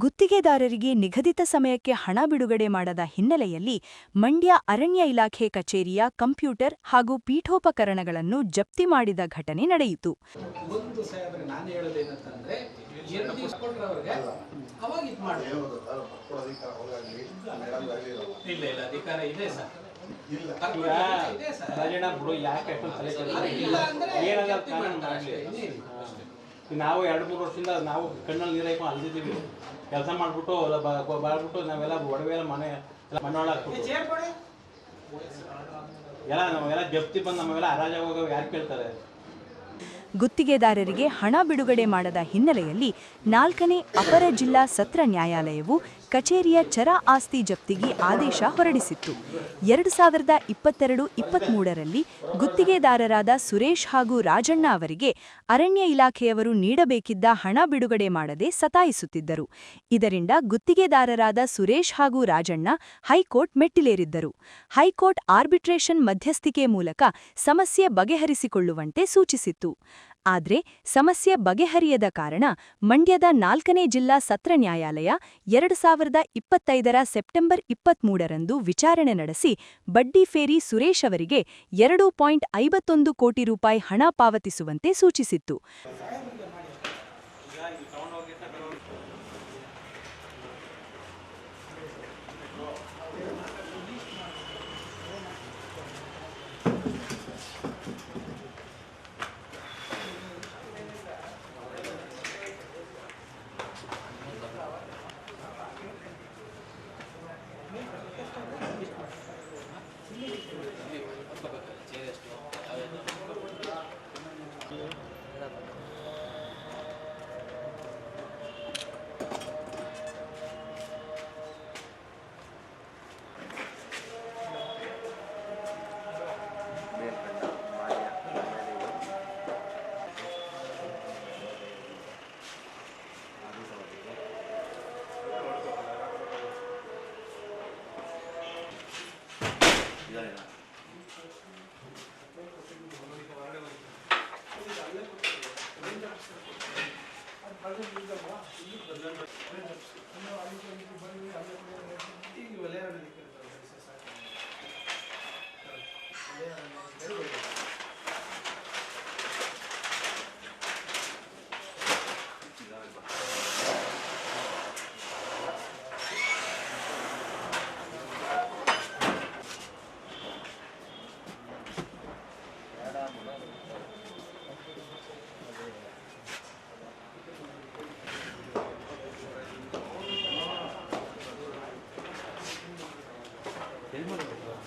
ಗುತ್ತಿಗೆದಾರರಿಗೆ ನಿಗದಿತ ಸಮಯಕ್ಕೆ ಹಣ ಬಿಡುಗಡೆ ಮಾಡದ ಹಿನ್ನೆಲೆಯಲ್ಲಿ ಮಂಡ್ಯ ಅರಣ್ಯ ಇಲಾಖೆ ಕಚೇರಿಯ ಕಂಪ್ಯೂಟರ್ ಹಾಗೂ ಪೀಠೋಪಕರಣಗಳನ್ನು ಜಪ್ತಿ ಮಾಡಿದ ಘಟನೆ ನಡೆಯಿತು. ಇಲ್ಲ ನಾವು ಎರಡು ಮೂರು ವರ್ಷದಿಂದ ನಾವು ಕಣ್ಣಲ್ಲಿ ನೀರು ಹಾಕೊಂಡು ಅಲ್ದಿದ್ದೀವಿ. ಕೆಲಸ ಮಾಡಿಬಿಟ್ಟು ಎಲ್ಲ ಬ- ಬಾಳ್ಬಿಟ್ಟು ನಾವೆಲ್ಲ ಒಡವೆ ಎಲ್ಲ ಮನೆ ಎಲ್ಲ ಮನೆ ಒಳಗೆ ಎಲ್ಲ ನಾವೆಲ್ಲ ಜಪ್ತಿ ಬಂದು ನಮಗೆಲ್ಲ ಹೋಗೋ ಯಾರು ಕೇಳ್ತಾರೆ? ಗುತ್ತಿಗೆದಾರರಿಗೆ ಹಣ ಬಿಡುಗಡೆ ಮಾಡದ ಹಿನ್ನೆಲೆಯಲ್ಲಿ ನಾಲ್ಕನೇ ಅಪರ ಜಿಲ್ಲಾ ಸತ್ರ ನ್ಯಾಯಾಲಯವು ಕಚೇರಿಯ ಚರ ಆಸ್ತಿ ಜಪ್ತಿಗೆ ಆದೇಶ ಹೊರಡಿಸಿತ್ತು. ಎರಡು ಸಾವಿರದ ಇಪ್ಪತ್ತೆರಡು ಇಪ್ಪತ್ಮೂರರಲ್ಲಿ ಗುತ್ತಿಗೆದಾರರಾದ ಸುರೇಶ್ ಹಾಗೂ ರಾಜಣ್ಣ ಅವರಿಗೆ ಅರಣ್ಯ ಇಲಾಖೆಯವರು ನೀಡಬೇಕಿದ್ದ ಹಣ ಬಿಡುಗಡೆ ಮಾಡದೆ ಸತಾಯಿಸುತ್ತಿದ್ದರು. ಇದರಿಂದ ಗುತ್ತಿಗೆದಾರರಾದ ಸುರೇಶ್ ಹಾಗೂ ರಾಜಣ್ಣ ಹೈಕೋರ್ಟ್ ಮೆಟ್ಟಿಲೇರಿದ್ದರು. ಹೈಕೋರ್ಟ್ ಆರ್ಬಿಟ್ರೇಷನ್ ಮಧ್ಯಸ್ಥಿಕೆ ಮೂಲಕ ಸಮಸ್ಯೆ ಬಗೆಹರಿಸಿಕೊಳ್ಳುವಂತೆ ಸೂಚಿಸಿತ್ತು. ಆದ್ರೆ ಸಮಸ್ಯೆ ಬಗೆಹರಿಯದ ಕಾರಣ ಮಂಡ್ಯದ ನಾಲ್ಕನೇ ಜಿಲ್ಲಾ ಸತ್ರ ನ್ಯಾಯಾಲಯ ಎರಡು ಸಾವಿರದ ಇಪ್ಪತ್ತೈದರ ಸೆಪ್ಟೆಂಬರ್ ಇಪ್ಪತ್ಮೂರರಂದು ವಿಚಾರಣೆ ನಡೆಸಿ ಬಡ್ಡಿ ಫೇರಿ ಸುರೇಶ್ ಅವರಿಗೆ ಎರಡು ಪಾಯಿಂಟ್ ಐವತ್ತೊಂದು ಕೋಟಿ ರೂಪಾಯಿ ಹಣ ಪಾವತಿಸುವಂತೆ ಸೂಚಿಸಿತ್ತು. ಕಳೆದ ಬಿದ್ದಮ್ಮ ಇಲ್ಲಿ ಬದಲಾವಣೆ ಬಂದಿದೆ ಅಲ್ಲಿ ಅಲ್ಲಿ Thank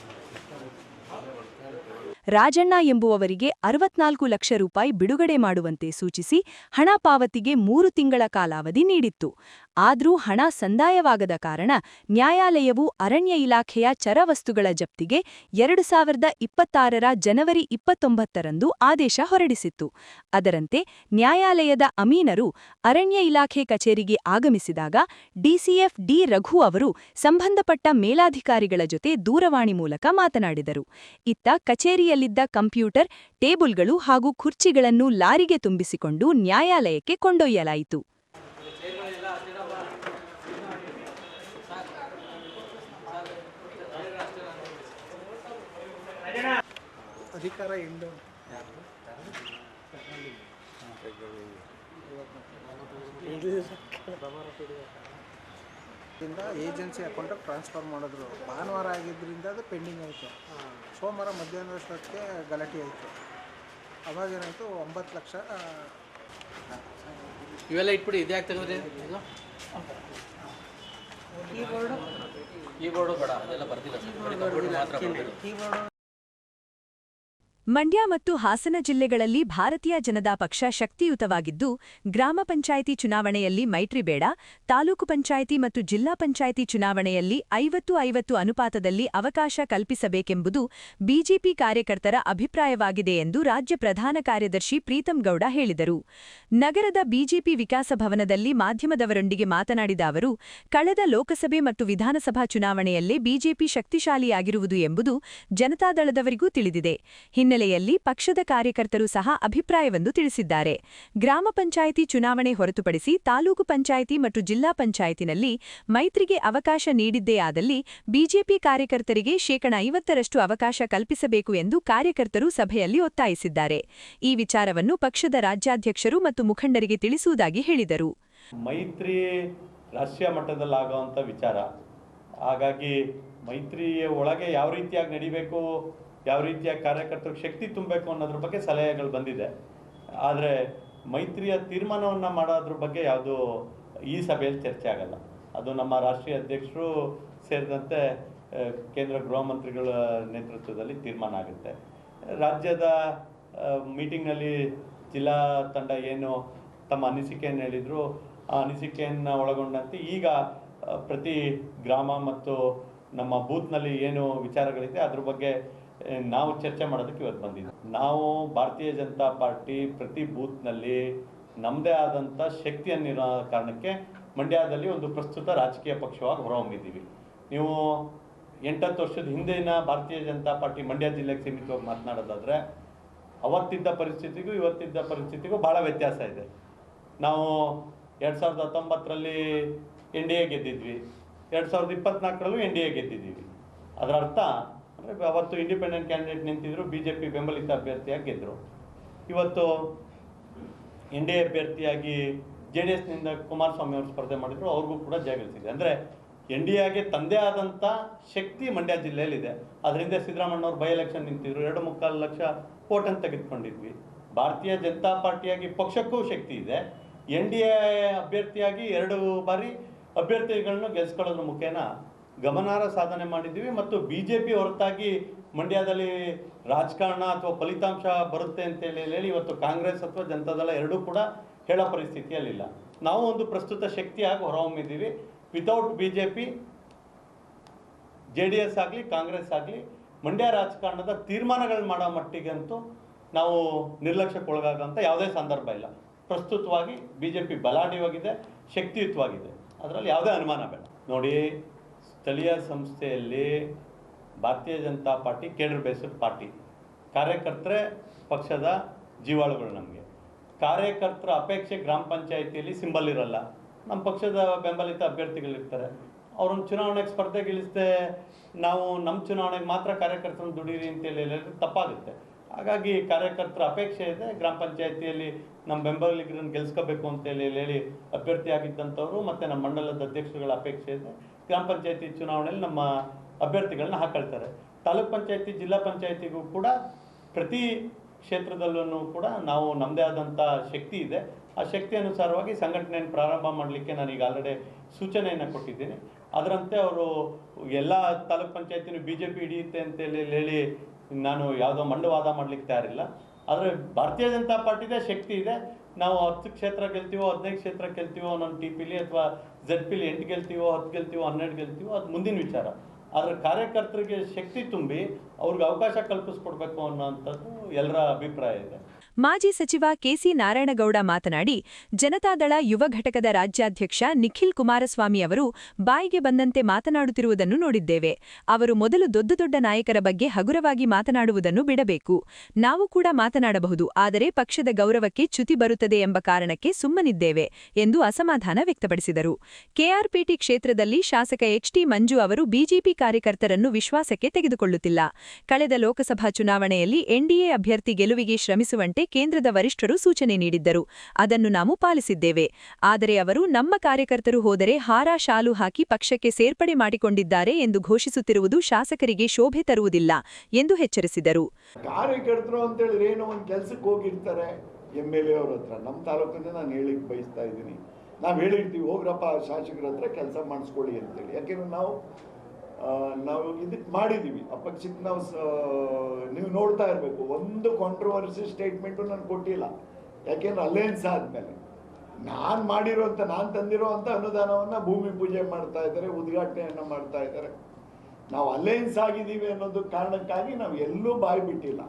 you. ರಾಜಣ್ಣ ಎಂಬುವವರಿಗೆ ಅರವತ್ನಾಲ್ಕು ಲಕ್ಷ ರೂಪಾಯಿ ಬಿಡುಗಡೆ ಮಾಡುವಂತೆ ಸೂಚಿಸಿ ಹಣ ಪಾವತಿಗೆ ಮೂರು ತಿಂಗಳ ಕಾಲಾವಧಿ ನೀಡಿತ್ತು. ಆದರೂ ಹಣ ಸಂದಾಯವಾಗದ ಕಾರಣ ನ್ಯಾಯಾಲಯವು ಅರಣ್ಯ ಇಲಾಖೆಯ ಚರವಸ್ತುಗಳ ಜಪ್ತಿಗೆ ಎರಡು ಸಾವಿರದ ಇಪ್ಪತ್ತಾರರ ಜನವರಿ ಇಪ್ಪತ್ತೊಂಬತ್ತರಂದು ಆದೇಶ ಹೊರಡಿಸಿತ್ತು. ಅದರಂತೆ ನ್ಯಾಯಾಲಯದ ಅಮೀನರು ಅರಣ್ಯ ಇಲಾಖೆ ಕಚೇರಿಗೆ ಆಗಮಿಸಿದಾಗ ಡಿಸಿಎಫ್ ಡಿ ರಘು ಅವರು ಸಂಬಂಧಪಟ್ಟ ಮೇಲಾಧಿಕಾರಿಗಳ ಜೊತೆ ದೂರವಾಣಿ ಮೂಲಕ ಮಾತನಾಡಿದರು. ಇತ್ತ ಕಚೇರಿಯಲ್ಲಿದ್ದ ಕಂಪ್ಯೂಟರ್ ಟೇಬಲ್ಗಳು ಹಾಗೂ ಕುರ್ಚಿಗಳನ್ನು ಲಾರಿಗೆ ತುಂಬಿಸಿಕೊಂಡು ನ್ಯಾಯಾಲಯಕ್ಕೆ ಕೊಂಡೊಯ್ಯಲಾಯಿತು. ಅಧಿಕಾರ ಇಂದು ಇಂದ ಏಜೆನ್ಸಿ ಅಕೌಂಟಿಗೆ ಟ್ರಾನ್ಸ್ಫರ್ ಮಾಡಿದ್ರು. ಭಾನುವಾರ ಆಗಿದ್ದರಿಂದ ಅದು ಪೆಂಡಿಂಗ್ ಆಯಿತು. ಸೋಮವಾರ ಮಧ್ಯಾಹ್ನದಷ್ಟೊತ್ತಿಗೆ ಗಲಾಟೆ ಆಯಿತು. ಅವಾಗೇನಾಯಿತು ಒಂಬತ್ತು ಲಕ್ಷ ಇವೆಲ್ಲ ಇಟ್ಬಿಡಿ ಇದೇ ಆಗ್ತದೆ ಇದು? ಬೋರ್ಡು ಬೇಡ ಅದೆಲ್ಲ ಬರ್ತಿಲ್ಲ ಸರ್. ಮಂಡ್ಯ ಮತ್ತು ಹಾಸನ ಜಿಲ್ಲೆಗಳಲ್ಲಿ ಭಾರತೀಯ ಜನತಾ ಪಕ್ಷ ಶಕ್ತಿಯುತವಾಗಿದ್ದು, ಗ್ರಾಮ ಪಂಚಾಯಿತಿ ಚುನಾವಣೆಯಲ್ಲಿ ಮೈತ್ರಿ ಬೇಡ, ತಾಲೂಕು ಪಂಚಾಯಿತಿ ಮತ್ತು ಜಿಲ್ಲಾ ಪಂಚಾಯಿತಿ ಚುನಾವಣೆಯಲ್ಲಿ ಐವತ್ತು ಐವತ್ತು ಅನುಪಾತದಲ್ಲಿ ಅವಕಾಶ ಕಲ್ಪಿಸಬೇಕೆಂಬುದು ಬಿಜೆಪಿ ಕಾರ್ಯಕರ್ತರ ಅಭಿಪ್ರಾಯವಾಗಿದೆ ಎಂದು ರಾಜ್ಯ ಪ್ರಧಾನ ಕಾರ್ಯದರ್ಶಿ ಪ್ರೀತಂ ಗೌಡ ಹೇಳಿದರು. ನಗರದ ಬಿಜೆಪಿ ವಿಕಾಸ ಭವನದಲ್ಲಿ ಮಾಧ್ಯಮದವರೊಂದಿಗೆ ಮಾತನಾಡಿದ ಅವರು, ಕಳೆದ ಲೋಕಸಭೆ ಮತ್ತು ವಿಧಾನಸಭಾ ಚುನಾವಣೆಯಲ್ಲೇ ಬಿಜೆಪಿ ಶಕ್ತಿಶಾಲಿಯಾಗಿರುವುದು ಎಂಬುದು ಜನತಾದಳದವರಿಗೂ ತಿಳಿದಿದೆ. ಹಿನ್ನೆಲೆಯಲ್ಲಿ ಪಕ್ಷದ ಕಾರ್ಯಕರ್ತರು ಸಹ ಅಭಿಪ್ರಾಯವೊಂದು ತಿಳಿಸಿದ್ದಾರೆ. ಗ್ರಾಮ ಪಂಚಾಯಿತಿ ಚುನಾವಣೆ ಹೊರತುಪಡಿಸಿ ತಾಲೂಕು ಪಂಚಾಯಿತಿ ಮತ್ತು ಜಿಲ್ಲಾ ಪಂಚಾಯಿತಿನಲ್ಲಿ ಮೈತ್ರಿಗೆ ಅವಕಾಶ ನೀಡಿದ್ದೇ ಆದಲ್ಲಿ ಬಿಜೆಪಿ ಕಾರ್ಯಕರ್ತರಿಗೆ ಶೇಕಡ ಐವತ್ತರಷ್ಟು ಅವಕಾಶ ಕಲ್ಪಿಸಬೇಕು ಎಂದು ಕಾರ್ಯಕರ್ತರು ಸಭೆಯಲ್ಲಿ ಒತ್ತಾಯಿಸಿದ್ದಾರೆ. ಈ ವಿಚಾರವನ್ನು ಪಕ್ಷದ ರಾಜ್ಯಾಧ್ಯಕ್ಷರು ಮತ್ತು ಮುಖಂಡರಿಗೆ ತಿಳಿಸುವುದಾಗಿ ಹೇಳಿದರು. ಮೈತ್ರಿ ರಾಷ್ಟ್ರೀಯ ಮಟ್ಟದಲ್ಲಾಗುವಂಥ ವಿಚಾರ. ಹಾಗಾಗಿ ಮೈತ್ರಿಯ ಒಳಗೆ ಯಾವ ರೀತಿಯಾಗಿ ನಡಿಬೇಕು ಯಾವ ರೀತಿಯ ಕಾರ್ಯಕರ್ತರಿಗೆ ಶಕ್ತಿ ತುಂಬಬೇಕು ಅನ್ನೋದ್ರ ಬಗ್ಗೆ ಸಲಹೆಗಳು ಬಂದಿದೆ. ಆದರೆ ಮೈತ್ರಿಯ ತೀರ್ಮಾನವನ್ನು ಮಾಡೋದ್ರ ಬಗ್ಗೆ ಯಾವುದು ಈ ಸಭೆಯಲ್ಲಿ ಚರ್ಚೆ ಆಗಲ್ಲ. ಅದು ನಮ್ಮ ರಾಷ್ಟ್ರೀಯ ಅಧ್ಯಕ್ಷರು ಸೇರಿದಂತೆ ಕೇಂದ್ರ ಗೃಹ ಮಂತ್ರಿಗಳ ನೇತೃತ್ವದಲ್ಲಿ ತೀರ್ಮಾನ ಆಗುತ್ತೆ. ರಾಜ್ಯದ ಮೀಟಿಂಗ್ನಲ್ಲಿ ಜಿಲ್ಲಾ ತಂಡ ಏನು ತಮ್ಮ ಅನಿಸಿಕೆಯನ್ನು ಹೇಳಿದರು, ಆ ಅನಿಸಿಕೆಯನ್ನು ಒಳಗೊಂಡಂತೆ ಈಗ ಪ್ರತಿ ಗ್ರಾಮ ಮತ್ತು ನಮ್ಮ ಬೂತ್ನಲ್ಲಿ ಏನು ವಿಚಾರಗಳಿದೆ, ಅದ್ರ ಬಗ್ಗೆ ನಾವು ಚರ್ಚೆ ಮಾಡೋದಕ್ಕೆ ಇವತ್ತು ಬಂದಿದ್ದೀವಿ ನಾವು ಭಾರತೀಯ ಜನತಾ ಪಾರ್ಟಿ ಪ್ರತಿ ಬೂತ್ನಲ್ಲಿ ನಮ್ಮದೇ ಆದಂಥ ಶಕ್ತಿಯನ್ನಿರೋ ಕಾರಣಕ್ಕೆ ಮಂಡ್ಯದಲ್ಲಿ ಒಂದು ಪ್ರಸ್ತುತ ರಾಜಕೀಯ ಪಕ್ಷವಾಗಿ ಹೊರಹೊಮ್ಮಿದ್ದೀವಿ. ನೀವು ಎಂಟತ್ತು ವರ್ಷದ ಹಿಂದಿನ ಭಾರತೀಯ ಜನತಾ ಪಾರ್ಟಿ ಮಂಡ್ಯ ಜಿಲ್ಲೆಗೆ ಸೀಮಿತವಾಗಿ ಮಾತನಾಡೋದಾದರೆ, ಅವತ್ತಿದ್ದ ಪರಿಸ್ಥಿತಿಗೂ ಇವತ್ತಿದ್ದ ಪರಿಸ್ಥಿತಿಗೂ ಭಾಳ ವ್ಯತ್ಯಾಸ ಇದೆ. ನಾವು ಎರಡು ಸಾವಿರದ ಹತ್ತೊಂಬತ್ತರಲ್ಲಿ ಎನ್ ಡಿ ಎ ಗೆದ್ದಿದ್ವಿ. ಎರಡು ಸಾವಿರದ ಇಪ್ಪತ್ನಾಲ್ಕರಲ್ಲೂ ಎನ್ ಡಿ ಎ ಗೆದ್ದಿದ್ದೀವಿ. ಅದರ ಅರ್ಥ ಅಂದರೆ ಅವತ್ತು ಇಂಡಿಪೆಂಡೆಂಟ್ ಕ್ಯಾಂಡಿಡೇಟ್ ನಿಂತಿದ್ರು ಬಿ ಜೆ ಪಿ ಬೆಂಬಲಿತ ಅಭ್ಯರ್ಥಿಯಾಗಿ ಗೆದ್ದರು ಇವತ್ತು ಎನ್ ಡಿ ಎ ಅಭ್ಯರ್ಥಿಯಾಗಿ ಜೆ ಡಿ ಎಸ್ನಿಂದ ಕುಮಾರಸ್ವಾಮಿ ಅವರು ಸ್ಪರ್ಧೆ ಮಾಡಿದ್ರು, ಅವ್ರಿಗೂ ಕೂಡ ಜಯಗಳಿಸಿದೆ ಅಂದರೆ ಎನ್ ಡಿ ಎಗೆ ತಂದೆ ಆದಂಥ ಶಕ್ತಿ ಮಂಡ್ಯ ಜಿಲ್ಲೆಯಲ್ಲಿದೆ. ಅದರಿಂದ ಸಿದ್ದರಾಮಣ್ಣವ್ರು ಬೈ ಎಲೆಕ್ಷನ್ ನಿಂತಿದ್ರು. ಎರಡು ಮುಕ್ಕಾಲು ಲಕ್ಷ ಓಟನ್ನು ತೆಗೆದುಕೊಂಡಿದ್ವಿ. ಭಾರತೀಯ ಜನತಾ ಪಾರ್ಟಿಯಾಗಿ ಪಕ್ಷಕ್ಕೂ ಶಕ್ತಿ ಇದೆ. ಎನ್ ಡಿ ಎ ಅಭ್ಯರ್ಥಿಯಾಗಿ ಎರಡು ಬಾರಿ ಅಭ್ಯರ್ಥಿಗಳನ್ನು ಗೆಲ್ಸ್ಕೊಳ್ಳೋದ್ರ ಮುಖೇನ ಗಮನಾರ್ಹ ಸಾಧನೆ ಮಾಡಿದ್ದೀವಿ ಮತ್ತು ಬಿ ಜೆ ಪಿ ಹೊರತಾಗಿ ಮಂಡ್ಯದಲ್ಲಿ ರಾಜಕಾರಣ ಅಥವಾ ಫಲಿತಾಂಶ ಬರುತ್ತೆ ಅಂತ ಹೇಳಿ ಇವತ್ತು ಕಾಂಗ್ರೆಸ್ ಅಥವಾ ಜನತಾದಳ ಎರಡೂ ಕೂಡ ಹೇಳೋ ಪರಿಸ್ಥಿತಿಯಲ್ಲಿಲ್ಲ. ನಾವು ಒಂದು ಪ್ರಸ್ತುತ ಶಕ್ತಿಯಾಗಿ ಹೊರಹೊಮ್ಮಿದ್ದೀವಿ. Without B J P J D S ಆಗಲಿ, ಕಾಂಗ್ರೆಸ್ ಆಗಲಿ, ಮಂಡ್ಯ ರಾಜಕಾರಣದ ತೀರ್ಮಾನಗಳು ಮಾಡೋ ಮಟ್ಟಿಗಂತೂ ನಾವು ನಿರ್ಲಕ್ಷ್ಯಕ್ಕೊಳಗಾಗಂಥ ಯಾವುದೇ ಸಂದರ್ಭ ಇಲ್ಲ. ಪ್ರಸ್ತುತವಾಗಿ ಬಿ ಜೆ ಪಿ ಬಲಾಢ್ಯವಾಗಿದೆ, ಶಕ್ತಿಯುತವಾಗಿದೆ. ಅದರಲ್ಲಿ ಯಾವುದೇ ಅನುಮಾನ ಬೇಡ. ನೋಡಿ ಸ್ಥಳೀಯ ಸಂಸ್ಥೆಯಲ್ಲಿ Bharatiya Janata party cadre based party. ಕಾರ್ಯಕರ್ತರೇ ಪಕ್ಷದ ಜೀವಾಳುಗಳು ನಮಗೆ. ಕಾರ್ಯಕರ್ತರ ಅಪೇಕ್ಷೆ ಗ್ರಾಮ ಪಂಚಾಯಿತಿಯಲ್ಲಿ ಸಿಂಬಲ್ ಇರಲ್ಲ. ನಮ್ಮ ಪಕ್ಷದ ಬೆಂಬಲಿತ ಅಭ್ಯರ್ಥಿಗಳಿರ್ತಾರೆ. ಅವ್ರನ್ನ ಚುನಾವಣೆಗೆ ಸ್ಪರ್ಧೆಗಿಳಿಸದೆ ನಾವು ನಮ್ಮ ಚುನಾವಣೆಗೆ ಮಾತ್ರ ಕಾರ್ಯಕರ್ತರನ್ನ ದುಡೀರಿ ಅಂತೇಳಿ ಹೇಳಿದ್ರೆ ತಪ್ಪಾಗುತ್ತೆ. ಹಾಗಾಗಿ ಕಾರ್ಯಕರ್ತರ ಅಪೇಕ್ಷೆ ಇದೆ. ಗ್ರಾಮ ಪಂಚಾಯಿತಿಯಲ್ಲಿ ನಮ್ಮ ಬೆಂಬಲಿಗರನ್ನು ಗೆಲ್ಸ್ಕೋಬೇಕು ಅಂತೇಳಿ ಹೇಳಿ ಅಭ್ಯರ್ಥಿ ಆಗಿದ್ದಂಥವ್ರು ಮತ್ತು ನಮ್ಮ ಮಂಡಲದ ಅಧ್ಯಕ್ಷರುಗಳ ಅಪೇಕ್ಷೆ ಇದೆ. ಗ್ರಾಮ ಪಂಚಾಯತಿ ಚುನಾವಣೆಯಲ್ಲಿ ನಮ್ಮ ಅಭ್ಯರ್ಥಿಗಳನ್ನ ಹಾಕಳ್ತಾರೆ. ತಾಲೂಕ್ ಪಂಚಾಯತಿ, ಜಿಲ್ಲಾ ಪಂಚಾಯತಿಗೂ ಕೂಡ ಪ್ರತಿ ಕ್ಷೇತ್ರದಲ್ಲೂ ಕೂಡ ನಾವು ನಮ್ಮದೇ ಆದಂಥ ಶಕ್ತಿ ಇದೆ. ಆ ಶಕ್ತಿ ಅನುಸಾರವಾಗಿ ಸಂಘಟನೆಯನ್ನು ಪ್ರಾರಂಭ ಮಾಡಲಿಕ್ಕೆ ನಾನು ಈಗ ಆಲ್ರೆಡಿ ಸೂಚನೆಯನ್ನು ಕೊಟ್ಟಿದ್ದೀನಿ. ಅದರಂತೆ ಅವರು ಎಲ್ಲ ತಾಲೂಕ್ ಪಂಚಾಯತಿನೂ ಬಿ ಜೆ ಪಿ ಹಿಡಿಯುತ್ತೆ ಅಂತೇಳಿ ಹೇಳಿ ನಾನು ಯಾವುದೋ ಮಂಡವಾದ ಮಾಡಲಿಕ್ಕೆ ತಯಾರಿಲ್ಲ. ಆದರೆ ಭಾರತೀಯ ಜನತಾ ಪಾರ್ಟಿದೇ ಶಕ್ತಿ ಇದೆ. ನಾವು ಹತ್ತು ಕ್ಷೇತ್ರ ಗೆಲ್ತೀವೋ, ಹದಿನೈದು ಕ್ಷೇತ್ರ ಗೆಲ್ತೀವೋ ನನ್ನ ಟಿ ಪಿಲಿ ಅಥವಾ ಜೆಡ್ ಪಿಲಿ ಎಂಟು ಗೆಲ್ತೀವೋ, ಹತ್ತು ಗೆಲ್ತೀವೋ, ಹನ್ನೆರಡು ಗೆಲ್ತೀವೋ, ಅದು ಮುಂದಿನ ವಿಚಾರ. ಆದರೆ ಕಾರ್ಯಕರ್ತರಿಗೆ ಶಕ್ತಿ ತುಂಬಿ ಅವ್ರಿಗೆ ಅವಕಾಶ ಕಲ್ಪಿಸ್ಕೊಡ್ಬೇಕು ಅನ್ನೋವಂಥದ್ದು ಎಲ್ಲರ ಅಭಿಪ್ರಾಯ ಇದೆ. ಮಾಜಿ ಸಚಿವ ಕೆಸಿ ನಾರಾಯಣಗೌಡ ಮಾತನಾಡಿ, ಜನತಾದಳ ಯುವ ಘಟಕದ ರಾಜ್ಯಾಧ್ಯಕ್ಷ ನಿಖಿಲ್ ಕುಮಾರಸ್ವಾಮಿ ಅವರು ಬಾಯಿಗೆ ಬಂದಂತೆ ಮಾತನಾಡುತ್ತಿರುವುದನ್ನು ನೋಡಿದ್ದೇವೆ. ಅವರು ಮೊದಲು ದೊಡ್ಡ ದೊಡ್ಡ ನಾಯಕರ ಬಗ್ಗೆ ಹಗುರವಾಗಿ ಮಾತನಾಡುವುದನ್ನು ಬಿಡಬೇಕು. ನಾವು ಕೂಡ ಮಾತನಾಡಬಹುದು, ಆದರೆ ಪಕ್ಷದ ಗೌರವಕ್ಕೆ ಚ್ಯುತಿ ಬರುತ್ತದೆ ಎಂಬ ಕಾರಣಕ್ಕೆ ಸುಮ್ಮನಿದ್ದೇವೆ ಎಂದು ಅಸಮಾಧಾನ ವ್ಯಕ್ತಪಡಿಸಿದರು. ಕೆಆರ್ಪಿಟಿ ಕ್ಷೇತ್ರದಲ್ಲಿ ಶಾಸಕ ಎಚ್ಟಿ ಮಂಜು ಅವರು ಬಿಜೆಪಿ ಕಾರ್ಯಕರ್ತರನ್ನು ವಿಶ್ವಾಸಕ್ಕೆ ತೆಗೆದುಕೊಳ್ಳುತ್ತಿಲ್ಲ. ಕಳೆದ ಲೋಕಸಭಾ ಚುನಾವಣೆಯಲ್ಲಿ ಎನ್ಡಿಎ ಅಭ್ಯರ್ಥಿ ಗೆಲುವಿಗೆ ಶ್ರಮಿಸುವಂತೆ ಕೇಂದ್ರದ ವರಿಷ್ಠರು ಸೂಚನೆ ನೀಡಿದ್ದರು. ಅದನ್ನು ನಾವು ಪಾಲಿಸಿದ್ದೇವೆ. ಆದರೆ ಅವರು ನಮ್ಮ ಕಾರ್ಯಕರ್ತರು ಹೋದರೆ ಹಾರ ಶಾಲು ಹಾಕಿ ಪಕ್ಷಕ್ಕೆ ಸೇರ್ಪಡೆ ಮಾಡಿಕೊಂಡಿದ್ದಾರೆ ಎಂದು ಘೋಷಿಸುತ್ತಿರುವುದು ಶಾಸಕರಿಗೆ ಶೋಭೆ ತರುವುದಿಲ್ಲ ಎಂದು ಎಚ್ಚರಿಸಿದರು. ಕಾರ್ಯಕರ್ತರು ಅಂತೇಳಿದ್ರೆ ಏನೋ ಒಂದು ಕೆಲಸಕ್ಕೆ ಹೋಗಿರ್ತಾರೆ ಎಂ ಎಲ್ ಎ ಅವ್ರ ಹತ್ರ. ನಮ್ಮ ತಾಲೂಕಿಂದ ನಾನು ಹೇಳಿಕ್ ಬಯಸ್ತಾ ಇದ್ದೀನಿ. ನಾವು ಹೇಳಿರ್ತೀವಿ, ಹೋಗ್ರಪ್ಪ ಶಾಸಕರ ಹತ್ರ ಕೆಲಸ ಮಾಡಿಸ್ಕೊಳ್ಳಿ ಅಂತೇಳಿ. ಯಾಕೆಂದ್ರೆ ನಾವು ನಾವು ಇದಕ್ಕೆ ಮಾಡಿದ್ದೀವಿ ಅಪ್ಪ ಚಿಕ್ಕ ನಾವು ನೀವು ನೋಡ್ತಾ ಇರಬೇಕು. ಒಂದು ಕಾಂಟ್ರವರ್ಸಿ ಸ್ಟೇಟ್ಮೆಂಟು ನಾನು ಕೊಟ್ಟಿಲ್ಲ. ಯಾಕೆಂದ್ರೆ ಅಲಯನ್ಸ್ ಆದಮೇಲೆ. ನಾನು ಮಾಡಿರೋಂಥ ನಾನು ತಂದಿರೋ ಅಂತ ಅನುದಾನವನ್ನು ಭೂಮಿ ಪೂಜೆ ಮಾಡ್ತಾ ಇದ್ದಾರೆ, ಉದ್ಘಾಟನೆಯನ್ನು ಮಾಡ್ತಾ ಇದ್ದಾರೆ. ನಾವು ಅಲಯನ್ಸ್ ಆಗಿದ್ದೀವಿ ಅನ್ನೋದು ಕಾರಣಕ್ಕಾಗಿ ನಾವು ಎಲ್ಲೂ ಬಾಯಿ ಬಿಟ್ಟಿಲ್ಲ.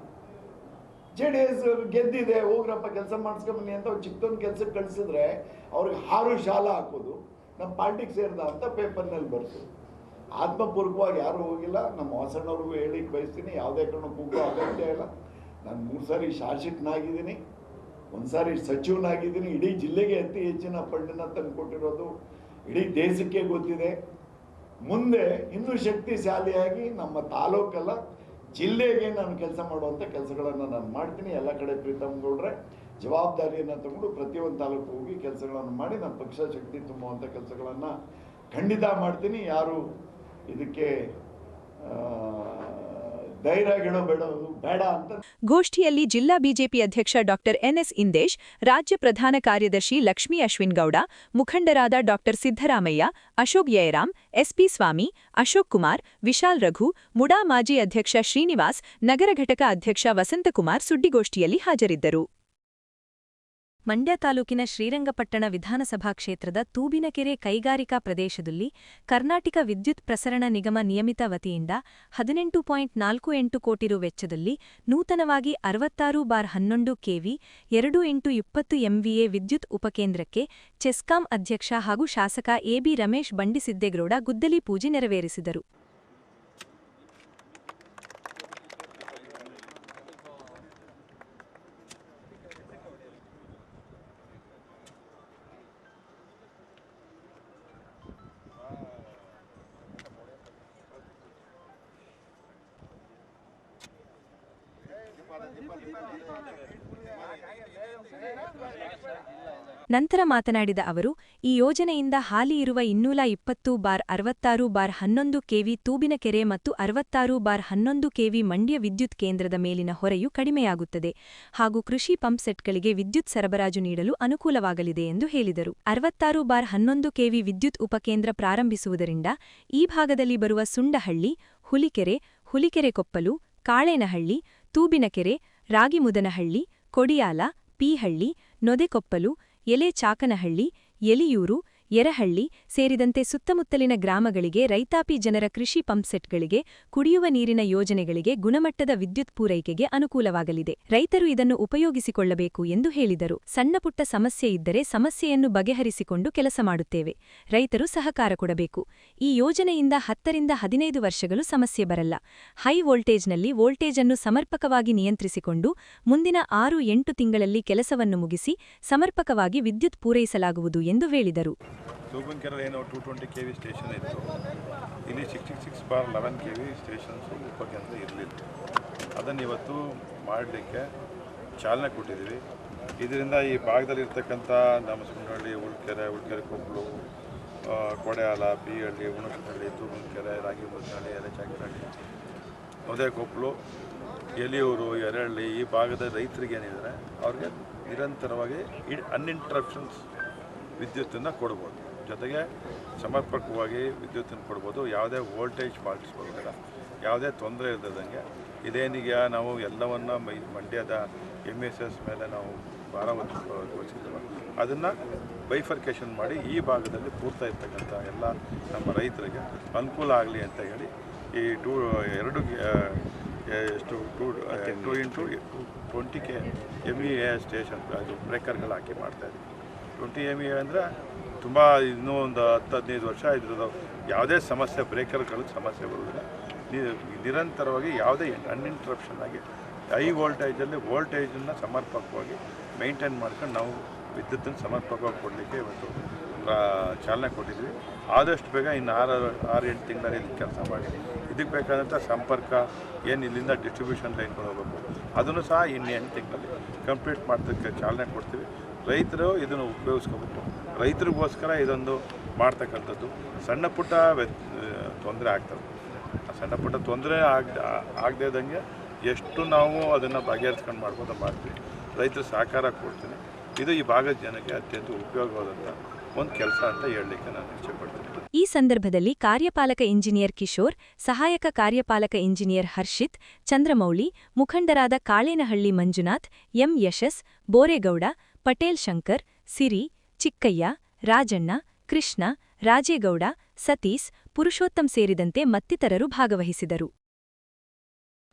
ಜೆ ಡಿ ಎಸ್ ಗೆದ್ದಿದೆ, ಹೋಗ್ರಪ್ಪ ಕೆಲಸ ಮಾಡಿಸ್ಕೊಂಬನ್ನಿ ಅಂತ ಅವ್ರು ಚಿಕ್ಕದೊಂದು ಕೆಲಸಕ್ಕೆ ಕಳಿಸಿದ್ರೆ ಅವ್ರಿಗೆ ಹಾರು ಶಾಲ ಹಾಕೋದು ನಮ್ಮ ಪಾರ್ಟಿಗೆ ಸೇರಿದ ಅಂತ ಪೇಪರ್ನಲ್ಲಿ ಬರ್ತು ಆತ್ಮಪೂರ್ವಕವಾಗಿ ಯಾರೂ ಹೋಗಿಲ್ಲ. ನಮ್ಮ ವಾಸಣ್ಣವ್ರಿಗೂ ಹೇಳಿಕ್ಕೆ ಬಯಸ್ತೀನಿ. ಯಾವುದೇ ಕಾರಣಕ್ಕೂ ಅಗತ್ಯ ಇಲ್ಲ. ನಾನು ಮೂರು ಸಾರಿ ಶಾಸಕನಾಗಿದ್ದೀನಿ. ಒಂದು ಸಾರಿ ಸಚಿವನಾಗಿದ್ದೀನಿ. ಇಡೀ ಜಿಲ್ಲೆಗೆ ಅತಿ ಹೆಚ್ಚಿನ ಫಂಡನ್ನ ತಂದುಕೊಟ್ಟಿರೋದು ಇಡೀ ದೇಶಕ್ಕೆ ಗೊತ್ತಿದೆ. ಮುಂದೆ ಇನ್ನೂ ಶಕ್ತಿಶಾಲಿಯಾಗಿ ನಮ್ಮ ತಾಲೂಕಲ್ಲ, ಜಿಲ್ಲೆಗೆ ನಾನು ಕೆಲಸ ಮಾಡುವಂಥ ಕೆಲಸಗಳನ್ನು ನಾನು ಮಾಡ್ತೀನಿ. ಎಲ್ಲ ಕಡೆ ಪ್ರೀತಮ್ ಗೌಡ್ರೆ, ಜವಾಬ್ದಾರಿಯನ್ನು ತಗೊಂಡು ಪ್ರತಿಯೊಂದು ತಾಲೂಕು ಹೋಗಿ ಕೆಲಸಗಳನ್ನು ಮಾಡಿ ನಮ್ಮ ಪಕ್ಷ ಶಕ್ತಿ ತುಂಬುವಂಥ ಕೆಲಸಗಳನ್ನು ಖಂಡಿತ ಮಾಡ್ತೀನಿ. ಯಾರು ಇದಕ್ಕೆ ಗೋಷ್ಠಿಯಲ್ಲಿ ಜಿಲ್ಲಾ ಬಿಜೆಪಿ ಅಧ್ಯಕ್ಷ ಡಾಕ್ಟರ್ ಎನ್ಎಸ್ ಇಂದೇಶ್, ರಾಜ್ಯ ಪ್ರಧಾನ ಕಾರ್ಯದರ್ಶಿ ಲಕ್ಷ್ಮೀ ಅಶ್ವಿನ್ ಗೌಡ ಮುಖಂಡರಾದ doctor Siddaramaiah, Ashok Yayaram SP Swamy, Ashok Kumar, Vishal Raghu, MUDA ಮಾಜಿ ಅಧ್ಯಕ್ಷ ಶ್ರೀನಿವಾಸ್, ನಗರ ಘಟಕ ಅಧ್ಯಕ್ಷ ವಸಂತಕುಮಾರ್ ಸುದ್ದಿಗೋಷ್ಠಿಯಲ್ಲಿ ಹಾಜರಿದ್ದರು. ಮಂಡ್ಯ ತಾಲೂಕಿನ ಶ್ರೀರಂಗಪಟ್ಟಣ ವಿಧಾನಸಭಾ ಕ್ಷೇತ್ರದ ತೂಬಿನಕೆರೆ ಕೈಗಾರಿಕಾ ಪ್ರದೇಶದಲ್ಲಿ ಕರ್ನಾಟಕ ವಿದ್ಯುತ್ ಪ್ರಸರಣ ನಿಗಮ ನಿಯಮಿತ ವತಿಯಿಂದ ಹದಿನೆಂಟು ಪಾಯಿಂಟ್ ನಾಲ್ಕು ಎಂಟು ಕೋಟಿ ರು ವೆಚ್ಚದಲ್ಲಿ ನೂತನವಾಗಿ ಅರವತ್ತಾರು ಬಾರ್ ಹನ್ನೊಂದು ಕೆವಿ ಎರಡು ಎಂಟು ಇಪ್ಪತ್ತು ಎಂವಿಎ ವಿದ್ಯುತ್ ಉಪಕೇಂದ್ರಕ್ಕೆ ಚೆಸ್ಕಾಂ ಅಧ್ಯಕ್ಷ ಹಾಗೂ ಶಾಸಕ ಎಬಿ ರಮೇಶ್ ಬಂಡಿಸಿದ್ದೇಗೌಡ ಗುದ್ದಲಿ ಪೂಜೆ ನೆರವೇರಿಸಿದರು. ನಂತರ ಮಾತನಾಡಿದ ಅವರು, ಈ ಯೋಜನೆಯಿಂದ ಹಾಲಿ ಇರುವ ಇನ್ನೂಲ ಇಪ್ಪತ್ತು ಬಾರ್ ಅರವತ್ತಾರು ಬಾರ್ ಹನ್ನೊಂದು ಕೆವಿ ತೂಬಿನಕೆರೆ ಮತ್ತು ಅರವತ್ತಾರು ಬಾರ್ ಹನ್ನೊಂದು ಕೆವಿ ಮಂಡ್ಯ ವಿದ್ಯುತ್ ಕೇಂದ್ರದ ಮೇಲಿನ ಹೊರೆಯು ಕಡಿಮೆಯಾಗುತ್ತದೆ ಹಾಗೂ ಕೃಷಿ ಪಂಪ್ಸೆಟ್ಗಳಿಗೆ ವಿದ್ಯುತ್ ಸರಬರಾಜು ನೀಡಲು ಅನುಕೂಲವಾಗಲಿದೆ ಎಂದು ಹೇಳಿದರು. ಅರವತ್ತಾರು ಬಾರ್ ಹನ್ನೊಂದು ಕೆವಿ ವಿದ್ಯುತ್ ಉಪಕೇಂದ್ರ ಪ್ರಾರಂಭಿಸುವುದರಿಂದ ಈ ಭಾಗದಲ್ಲಿ ಬರುವ ಸುಂಡಹಳ್ಳಿ, ಹುಲಿಕೆರೆ ಹುಲಿಕೆರೆ ಕೊಪ್ಪಲು, ಕಾಳೇನಹಳ್ಳಿ, ತೂಬಿನಕೆರೆ, ರಾಗಿಮುದನಹಳ್ಳಿ, ಕೊಡಿಯಾಲ, ಪೀಹಳ್ಳಿ, ನೊದೆಕೊಪ್ಪಲು ಎಲೆ ಚಾಕನಹಳ್ಳಿ ಎಲಿಯೂರು ಯರಹಳ್ಳಿ ಸೇರಿದಂತೆ ಸುತ್ತಮುತ್ತಲಿನ ಗ್ರಾಮಗಳಿಗೆ ರೈತಾಪಿ ಜನರ ಕೃಷಿ ಪಂಪ್ಸೆಟ್ಗಳಿಗೆ ಕುಡಿಯುವ ನೀರಿನ ಯೋಜನೆಗಳಿಗೆ ಗುಣಮಟ್ಟದ ವಿದ್ಯುತ್ ಪೂರೈಕೆಗೆ ಅನುಕೂಲವಾಗಲಿದೆ. ರೈತರು ಇದನ್ನು ಉಪಯೋಗಿಸಿಕೊಳ್ಳಬೇಕು ಎಂದು ಹೇಳಿದರು. ಸಣ್ಣಪುಟ್ಟ ಸಮಸ್ಯೆ ಇದ್ದರೆ ಸಮಸ್ಯೆಯನ್ನು ಬಗೆಹರಿಸಿಕೊಂಡು ಕೆಲಸ ಮಾಡುತ್ತೇವೆ. ರೈತರು ಸಹಕಾರ ಕೊಡಬೇಕು. ಈ ಯೋಜನೆಯಿಂದ ಹತ್ತರಿಂದ ಹದಿನೈದು ವರ್ಷಗಳು ಸಮಸ್ಯೆ ಬರಲ್ಲ. ಹೈ ವೋಲ್ಟೇಜ್ನಲ್ಲಿ ವೋಲ್ಟೇಜ್ ಅನ್ನು ಸಮರ್ಪಕವಾಗಿ ನಿಯಂತ್ರಿಸಿಕೊಂಡು ಮುಂದಿನ ಆರು ಎಂಟು ತಿಂಗಳಲ್ಲಿ ಕೆಲಸವನ್ನು ಮುಗಿಸಿ ಸಮರ್ಪಕವಾಗಿ ವಿದ್ಯುತ್ ಪೂರೈಸಲಾಗುವುದು ಎಂದು ಹೇಳಿದರು. ತೂಬಂಕೆರೆ ಏನು two twenty K V station ಇತ್ತು. ಇಲ್ಲಿ six six six bar eleven K V stations ಉಪಕೇಂದ್ರ ಇರಲಿಲ್ಲ. ಅದನ್ನು ಇವತ್ತು ಮಾಡಲಿಕ್ಕೆ ಚಾಲನೆ ಕೊಟ್ಟಿದ್ದೀವಿ. ಇದರಿಂದ ಈ ಭಾಗದಲ್ಲಿ ಇರ್ತಕ್ಕಂಥ ನಮಸ್ಕೊಂಡಹಳ್ಳಿ ಉಳ್ಕೆರೆ ಉಳ್ಕೆರೆ ಕೊಪ್ಪಳು ಆ, ಕೊಡೆಯಾಲ ಬಿಹಳ್ಳಿ ಹುಣಸನಹಳ್ಳಿ ತೂಬಂಕೆರೆ ರಾಗಿಮುದ್ನಹಳ್ಳಿ ಎಲೆಚಾಕಿನಹಳ್ಳಿ ಮೊದಲೇ ಕೊಪ್ಪಳು ಎಲಿಯೂರು ಎರಹಳ್ಳಿ ಈ ಭಾಗದ ರೈತರಿಗೆ ಏನಿದ್ದಾರೆ ಅವ್ರಿಗೆ ನಿರಂತರವಾಗಿ ಅನ್ಇಂಟ್ರಪ್ಷನ್ಸ್ ವಿದ್ಯುತ್ತನ್ನು ಕೊಡ್ಬೋದು. ಜೊತೆಗೆ ಸಮರ್ಪಕವಾಗಿ ವಿದ್ಯುತ್ತನ್ನು ಕೊಡ್ಬೋದು. ಯಾವುದೇ ವೋಲ್ಟೇಜ್ ಫಾಲ್ಟ್ಸ್ ಬರೋದಿಲ್ಲ ಯಾವುದೇ ತೊಂದರೆ ಇಲ್ಲದಂಗೆ ಇದೇನಿಗೆ ನಾವು ಎಲ್ಲವನ್ನ ಮೈ ಮಂಡ್ಯದ ಎಂ ಎಸ್ ಎಸ್ ಮೇಲೆ ನಾವು ಭಾರ ವಹಿಸಿದ್ದೇವೆ ಅದನ್ನು ಬೈಫರ್ಕೇಷನ್ ಮಾಡಿ ಈ ಭಾಗದಲ್ಲಿ ಪೂರ್ತಾ ಇರ್ತಕ್ಕಂಥ ಎಲ್ಲ ನಮ್ಮ ರೈತರಿಗೆ ಅನುಕೂಲ ಆಗಲಿ ಅಂತ ಹೇಳಿ ಈ ಟೂ ಎರಡು ಎಷ್ಟು two two into twenty K M E A station ಅದು ಬ್ರೇಕರ್ಗಳು ಹಾಕಿ ಮಾಡ್ತಾಯಿದ್ವಿ ಟ್ವೆಂಟಿ ಎಂ ಇ ಅಂದರೆ ತುಂಬ ಇನ್ನೂ ಒಂದು ಹತ್ತು, ಹದಿನೈದು ವರ್ಷ ಇದ್ರದ್ದು ಯಾವುದೇ ಸಮಸ್ಯೆ, ಬ್ರೇಕರ್ಗಳು ಸಮಸ್ಯೆ ಬರುವುದಿಲ್ಲ. ನಿರಂತರವಾಗಿ ಯಾವುದೇ ಅನ್ಇಂಟ್ರಪ್ಷನ್ ಆಗಿ ಹೈ ವೋಲ್ಟೇಜಲ್ಲಿ ವೋಲ್ಟೇಜನ್ನು ಸಮರ್ಪಕವಾಗಿ ಮೇಂಟೈನ್ ಮಾಡ್ಕೊಂಡು ನಾವು ವಿದ್ಯುತ್ತನ್ನು ಸಮರ್ಪಕವಾಗಿ ಕೊಡಲಿಕ್ಕೆ ಇವತ್ತು ಚಾಲನೆ ಕೊಟ್ಟಿದ್ವಿ ಆದಷ್ಟು ಬೇಗ ಇನ್ನು ಆರು ಆರು ಎಂಟು ತಿಂಗಳಲ್ಲಿ ಇಲ್ಲಿ ಕೆಲಸ ಮಾಡಿ. ಇದಕ್ಕೆ ಬೇಕಾದಂಥ ಸಂಪರ್ಕ, ಏನು ಇಲ್ಲಿಂದ ಡಿಸ್ಟ್ರಿಬ್ಯೂಷನ್ ಲೈನ್ಗಳು ಹೋಗಬೇಕು, ಅದನ್ನು ಸಹ ಇನ್ನು ಎಂಟು ತಿಂಗಳಲ್ಲಿ ಕಂಪ್ಲೀಟ್ ಮಾಡೋದಕ್ಕೆ ಚಾಲನೆ ಕೊಡ್ತೀವಿ. ರೈತರು ಇದನ್ನು ಉಪಯೋಗಿಸ್ಕೋಬೇಕು. ರೈತರಿಗೋಸ್ಕರ ಇದೊಂದು ಮಾಡ್ತಕ್ಕಂಥದ್ದು. ಸಣ್ಣ ಪುಟ್ಟ ವ್ಯ ತೊಂದರೆ ಆಗ್ತದೆ. ಸಣ್ಣ ಪುಟ್ಟ ತೊಂದರೆ ಆಗ, ಆಗದೇ ಇದ್ದಂಗೆ ಎಷ್ಟು ನಾವು ಅದನ್ನು ಬಗೆಹರಿಸ್ಕೊಂಡು ಮಾಡ್ಬೋದು ಮಾಡ್ತೀವಿ. ರೈತರು ಸಹಕಾರ ಕೊಡ್ತೀನಿ. ಇದು ಈ ಭಾಗದ ಜನಕ್ಕೆ ಅತ್ಯಂತ ಉಪಯೋಗವಾದಂಥ ಒಂದು ಕೆಲಸ ಅಂತ ಹೇಳಲಿಕ್ಕೆ ನಾನು ಇಚ್ಛೆಪಡ್ತೀನಿ. ಈ ಸಂದರ್ಭದಲ್ಲಿ ಕಾರ್ಯಪಾಲಕ ಇಂಜಿನಿಯರ್ ಕಿಶೋರ್, ಸಹಾಯಕ ಕಾರ್ಯಪಾಲಕ ಇಂಜಿನಿಯರ್ ಹರ್ಷಿತ್, ಚಂದ್ರಮೌಳಿ, ಮುಖಂಡರಾದ ಕಾಳೇನಹಳ್ಳಿ ಮಂಜುನಾಥ್, ಎಂ ಯಶಸ್, ಬೋರೇಗೌಡ ಪಟೇಲ್ ಶಂಕರ್, ಸಿರಿ, ಚಿಕ್ಕಯ್ಯ, ರಾಜಣ್ಣ, ಕೃಷ್ಣ, ರಾಜೇಗೌಡ, ಸತೀಶ್ ಪುರುಷೋತ್ತಮ್ ಸೇರಿದಂತೆ ಮತ್ತಿತರರು ಭಾಗವಹಿಸಿದರು.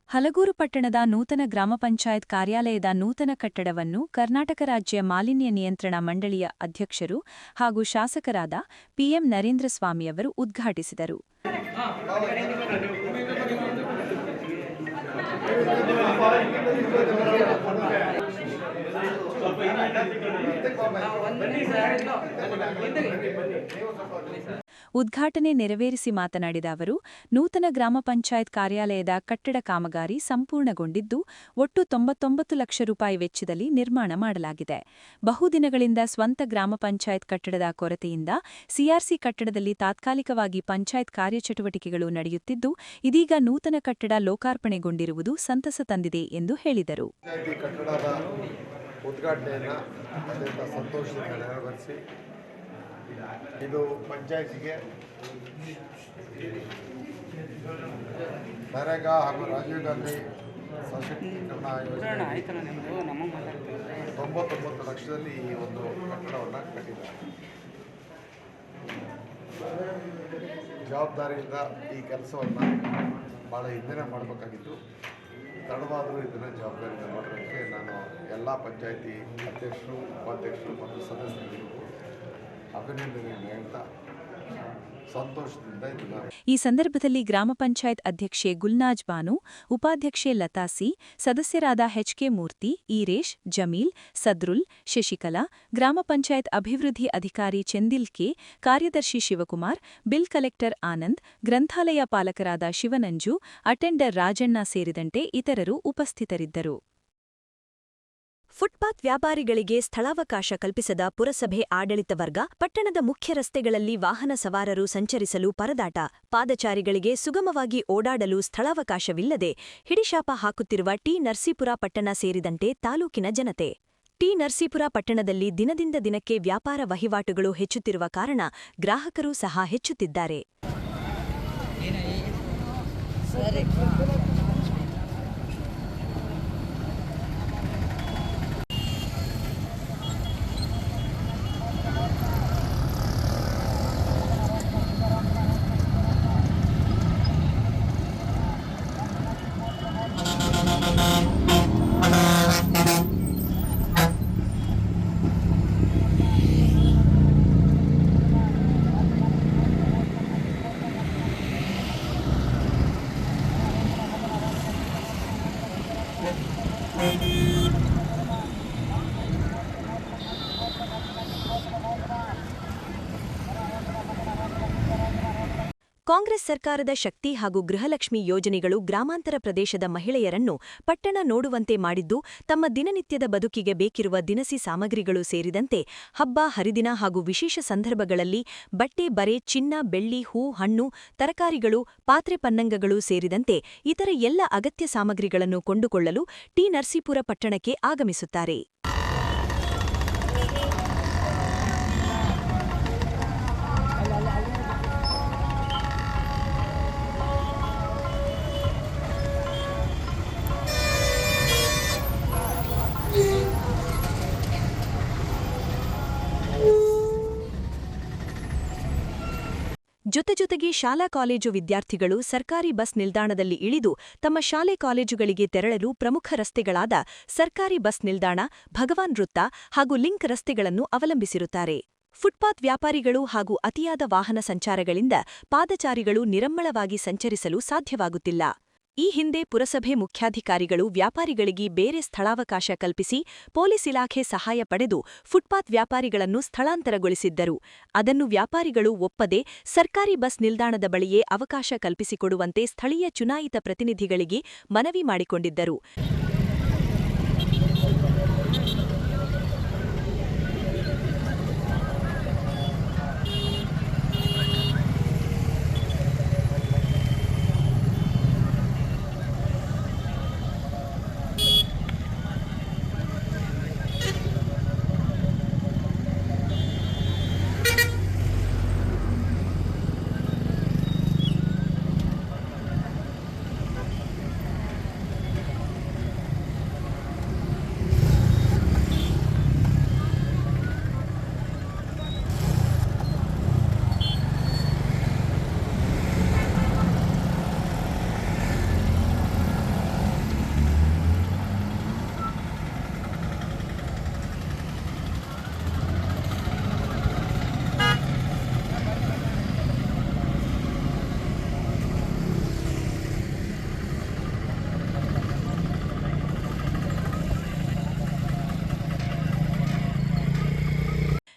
ಹಲಗೂರು ಪಟ್ಟಣದ ನೂತನ ಗ್ರಾಮ ಪಂಚಾಯತ್ ಕಾರ್ಯಾಲಯದ ನೂತನ ಕಟ್ಟಡವನ್ನು ಕರ್ನಾಟಕ ರಾಜ್ಯ ಮಾಲಿನ್ಯ ನಿಯಂತ್ರಣ ಮಂಡಳಿಯ ಅಧ್ಯಕ್ಷರು ಹಾಗೂ ಶಾಸಕರಾದ ಪಿಎಂ ನರೇಂದ್ರ ಸ್ವಾಮಿಯವರು ಉದ್ಘಾಟಿಸಿದರು. ಉದ್ಘಾಟನೆ ನೆರವೇರಿಸಿ ಮಾತನಾಡಿದ ಅವರು ನೂತನ ಗ್ರಾಮ ಪಂಚಾಯತ್ ಕಾರ್ಯಾಲಯದ ಕಟ್ಟಡ ಕಾಮಗಾರಿ ಸಂಪೂರ್ಣಗೊಂಡಿದ್ದು ಒಟ್ಟು ತೊಂಬತ್ತೊಂಬತ್ತು ಲಕ್ಷ ರೂಪಾಯಿ ವೆಚ್ಚದಲ್ಲಿ ನಿರ್ಮಾಣ ಮಾಡಲಾಗಿದೆ. ಬಹುದಿನಗಳಿಂದ ಸ್ವಂತ ಗ್ರಾಮ ಪಂಚಾಯತ್ ಕಟ್ಟಡದ ಕೊರತೆಯಿಂದ ಸಿಆರ್ಸಿ ಕಟ್ಟಡದಲ್ಲಿ ತಾತ್ಕಾಲಿಕವಾಗಿ ಪಂಚಾಯತ್ ಕಾರ್ಯಚಟುವಟಿಕೆಗಳು ನಡೆಯುತ್ತಿದ್ದು ಇದೀಗ ನೂತನ ಕಟ್ಟಡ ಲೋಕಾರ್ಪಣೆಗೊಂಡಿರುವುದು ಸಂತಸ ತಂದಿದೆ ಎಂದು ಹೇಳಿದರು. ಉದ್ಘಾಟನೆಯನ್ನು ಅತ್ಯಂತ ಸಂತೋಷದಿಂದ ನೆರವೇರಿಸಿ. ಇದು ಪಂಚಾಯತಿಗೆ ನರೇಗಾ ಹಾಗೂ ರಾಜೀವ್ ಗಾಂಧಿ ಸಶಕ್ತೀಕರಣ ಯೋಜನೆ ತೊಂಬತ್ತೊಂಬತ್ತು ಲಕ್ಷದಲ್ಲಿ ಈ ಒಂದು ಕಟ್ಟಡವನ್ನು ಕಟ್ಟಿದ್ದಾರೆ. ಜವಾಬ್ದಾರಿಯಿಂದ ಈ ಕೆಲಸವನ್ನು ಭಾಳ ಹಿಂದೆನೇ ಮಾಡಬೇಕಾಗಿತ್ತು. ತಡವಾದರೂ ಇದನ್ನು ಜವಾಬ್ದಾರಿಯಿಂದ ಮಾಡೋದಕ್ಕೆ ನಾನು ಎಲ್ಲ ಪಂಚಾಯಿತಿ ಅಧ್ಯಕ್ಷರು ಉಪಾಧ್ಯಕ್ಷರು ಮತ್ತು ಸದಸ್ಯರಿಗೂ ಅಭಿನಂದನೆಯನ್ನು ಹೇಳ್ತಾ ಈ ಸಂದರ್ಭದಲ್ಲಿ ಗ್ರಾಮ ಪಂಚಾಯತ್ ಅಧ್ಯಕ್ಷೆ ಗುಲ್ನಾಜ್ ಬಾನು, ಉಪಾಧ್ಯಕ್ಷೆ ಲತಾಸಿ ಸದಸ್ಯರಾದ ಎಚ್ಕೆ ಮೂರ್ತಿ, ಈರೇಶ್, ಜಮೀಲ್, ಸದ್ರುಲ್, ಶಶಿಕಲಾ, ಗ್ರಾಮ ಪಂಚಾಯತ್ ಅಭಿವೃದ್ಧಿ ಅಧಿಕಾರಿ ಚೆಂದಿಲ್ ಕೆ, ಕಾರ್ಯದರ್ಶಿ ಶಿವಕುಮಾರ್, ಬಿಲ್ ಕಲೆಕ್ಟರ್ ಆನಂದ್, ಗ್ರಂಥಾಲಯ ಪಾಲಕರಾದ ಶಿವನಂಜು, ಅಟೆಂಡರ್ ರಾಜಣ್ಣ ಸೇರಿದಂತೆ ಇತರರು ಉಪಸ್ಥಿತರಿದ್ದರು. ಫುಟ್ಪಾತ್ ವ್ಯಾಪಾರಿಗಳಿಗೆ ಸ್ಥಳಾವಕಾಶ ಕಲ್ಪಿಸದ ಪುರಸಭೆ ಆಡಳಿತ ವರ್ಗ, ಪಟ್ಟಣದ ಮುಖ್ಯ ರಸ್ತೆಗಳಲ್ಲಿ ವಾಹನ ಸವಾರರು ಸಂಚರಿಸಲು ಪರದಾಟ, ಪಾದಚಾರಿಗಳಿಗೆ ಸುಗಮವಾಗಿ ಓಡಾಡಲು ಸ್ಥಳಾವಕಾಶವಿಲ್ಲದೆ ಹಿಡಿಶಾಪ ಹಾಕುತ್ತಿರುವ ಟಿ. ನರಸೀಪುರ ಪಟ್ಟಣ ಸೇರಿದಂತೆ ತಾಲೂಕಿನ ಜನತೆ. ಟಿ. ನರಸೀಪುರ ಪಟ್ಟಣದಲ್ಲಿ ದಿನದಿಂದ ದಿನಕ್ಕೆ ವ್ಯಾಪಾರ ವಹಿವಾಟುಗಳು ಹೆಚ್ಚುತ್ತಿರುವ ಕಾರಣ ಗ್ರಾಹಕರು ಸಹ ಹೆಚ್ಚುತ್ತಿದ್ದಾರೆ. ಕಾಂಗ್ರೆಸ್ ಸರ್ಕಾರದ ಶಕ್ತಿ ಹಾಗೂ ಗೃಹಲಕ್ಷ್ಮಿ ಯೋಜನೆಗಳು ಗ್ರಾಮಾಂತರ ಪ್ರದೇಶದ ಮಹಿಳೆಯರನ್ನು ಪಟ್ಟಣ ನೋಡುವಂತೆ ಮಾಡಿದ್ದು, ತಮ್ಮ ದಿನನಿತ್ಯದ ಬದುಕಿಗೆ ಬೇಕಿರುವ ದಿನಸಿ ಸಾಮಗ್ರಿಗಳು ಸೇರಿದಂತೆ ಹಬ್ಬ, ಹರಿದಿನ ಹಾಗೂ ವಿಶೇಷ ಸಂದರ್ಭಗಳಲ್ಲಿ ಬಟ್ಟೆ, ಬರೆ, ಚಿನ್ನ, ಬೆಳ್ಳಿ, ಹೂ, ಹಣ್ಣು, ತರಕಾರಿಗಳು, ಪಾತ್ರೆ ಪನ್ನಂಗಗಳು ಸೇರಿದಂತೆ ಇತರ ಎಲ್ಲ ಅಗತ್ಯ ಸಾಮಗ್ರಿಗಳನ್ನು ಕೊಂಡುಕೊಳ್ಳಲು ಟಿ. ನರಸೀಪುರ ಪಟ್ಟಣಕ್ಕೆ ಆಗಮಿಸುತ್ತಾರೆ. ಜೊತೆ ಜೊತೆಗೆ ಶಾಲಾ ಕಾಲೇಜು ವಿದ್ಯಾರ್ಥಿಗಳು ಸರ್ಕಾರಿ ಬಸ್ ನಿಲ್ದಾಣದಲ್ಲಿ ಇಳಿದು ತಮ್ಮ ಶಾಲೆ ಕಾಲೇಜುಗಳಿಗೆ ತೆರಳಲು ಪ್ರಮುಖ ರಸ್ತೆಗಳಾದ ಸರ್ಕಾರಿ ಬಸ್ ನಿಲ್ದಾಣ, ಭಗವಾನ್ ವೃತ್ತ ಹಾಗೂ ಲಿಂಕ್ ರಸ್ತೆಗಳನ್ನು ಅವಲಂಬಿಸಿರುತ್ತಾರೆ. ಫುಟ್ಪಾತ್ ವ್ಯಾಪಾರಿಗಳು ಹಾಗೂ ಅತಿಯಾದ ವಾಹನ ಸಂಚಾರಗಳಿಂದ ಪಾದಚಾರಿಗಳು ನಿರಮ್ಮಳವಾಗಿ ಸಂಚರಿಸಲು ಸಾಧ್ಯವಾಗುತ್ತಿಲ್ಲ. ಈ ಹಿಂದೆ ಪುರಸಭೆ ಮುಖ್ಯಾಧಿಕಾರಿಗಳು ವ್ಯಾಪಾರಿಗಳಿಗೆ ಬೇರೆ ಸ್ಥಳಾವಕಾಶ ಕಲ್ಪಿಸಿ ಪೊಲೀಸ್ ಇಲಾಖೆ ಸಹಾಯ ಪಡೆದು ಫುಟ್ಪಾತ್ ವ್ಯಾಪಾರಿಗಳನ್ನು ಸ್ಥಳಾಂತರಗೊಳಿಸಿದ್ದರು. ಅದನ್ನು ವ್ಯಾಪಾರಿಗಳು ಒಪ್ಪದೆ ಸರ್ಕಾರಿ ಬಸ್ ನಿಲ್ದಾಣದ ಬಳಿಯೇ ಅವಕಾಶ ಕಲ್ಪಿಸಿಕೊಡುವಂತೆ ಸ್ಥಳೀಯ ಚುನಾಯಿತ ಪ್ರತಿನಿಧಿಗಳಿಗೆ ಮನವಿ ಮಾಡಿಕೊಂಡಿದ್ದರು.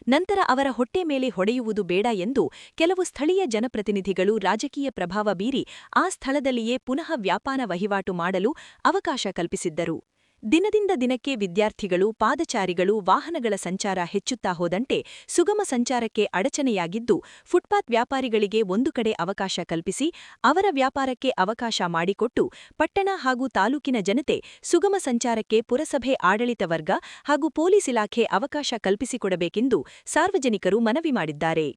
ನಂತರ ಅವರ ಹೊಟ್ಟೆ ಮೇಲೆ ಹೊಡೆಯುವುದು ಬೇಡ ಎಂದು ಕೆಲವು ಸ್ಥಳೀಯ ಜನಪ್ರತಿನಿಧಿಗಳು ರಾಜಕೀಯ ಪ್ರಭಾವ ಬೀರಿ ಆ ಸ್ಥಳದಲ್ಲಿಯೇ ಪುನಃ ವ್ಯಾಪಾರ ವಹಿವಾಟು ಮಾಡಲು ಅವಕಾಶ ಕಲ್ಪಿಸಿದ್ದರು. ದಿನದಿಂದ ದಿನಕ್ಕೆ ವಿದ್ಯಾರ್ಥಿಗಳು, ಪಾದಚಾರಿಗಳು, ವಾಹನಗಳ ಸಂಚಾರ ಹೆಚ್ಚುತ್ತಾ ಹೋದಂತೆ ಸುಗಮ ಸಂಚಾರಕ್ಕೆ ಅಡಚಣೆಯಾಗಿದ್ದು, ಫುಟ್ಪಾತ್ ವ್ಯಾಪಾರಿಗಳಿಗೆ ಒಂದು ಕಡೆ ಅವಕಾಶ ಕಲ್ಪಿಸಿ, ಅವರ ವ್ಯಾಪಾರಕ್ಕೆ ಅವಕಾಶ ಮಾಡಿಕೊಟ್ಟು, ಪಟ್ಟಣ ಹಾಗೂ ತಾಲೂಕಿನ ಜನತೆ ಸುಗಮ ಸಂಚಾರಕ್ಕೆ ಪುರಸಭೆ, ಆಡಳಿತ ವರ್ಗ ಹಾಗೂ ಪೊಲೀಸ್ ಇಲಾಖೆ ಅವಕಾಶ ಕಲ್ಪಿಸಿಕೊಡಬೇಕೆಂದು ಸಾರ್ವಜನಿಕರು ಮನವಿ ಮಾಡಿದ್ದಾರೆ.